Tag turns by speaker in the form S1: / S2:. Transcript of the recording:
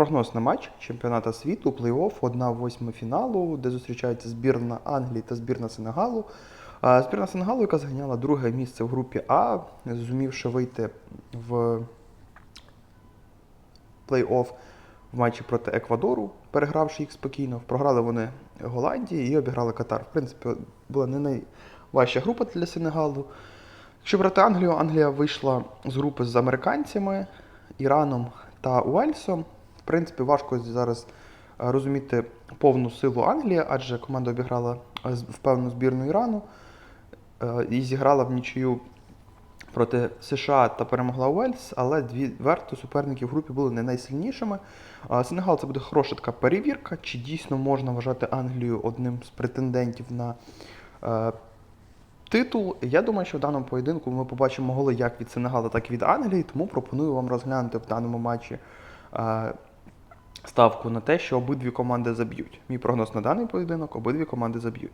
S1: Прогноз на матч чемпіоната світу, плей-офф, 1-8 фіналу, де зустрічаються збірна Англії та збірна Сенегалу. Збірна Сенегалу, яка зайняла друге місце в групі А, зумівши вийти в плей-офф в матчі проти Еквадору, перегравши їх спокійно. Програли вони Голландії і обіграли Катар. В принципі, була не найважча група для Сенегалу. Якщо брати Англію, Англія вийшла з групи з американцями, Іраном та Уельсом. Принципі, важко зараз е, розуміти повну силу Англії, адже команда обіграла е, впевнену збірну Ірану е, і зіграла в нічию проти США та перемогла Уельс, але дві верто суперники в групі були не найсильнішими. Сенегал це буде хороша така перевірка, чи дійсно можна вважати Англію одним з претендентів на титул. Я думаю, що в даному поєдинку ми побачимо голи як від Сенегала, так і від Англії, тому пропоную вам розглянути в даному матчі ставку на те, що обидві команди заб'ють. Мій прогноз на даний поєдинок обидві команди заб'ють.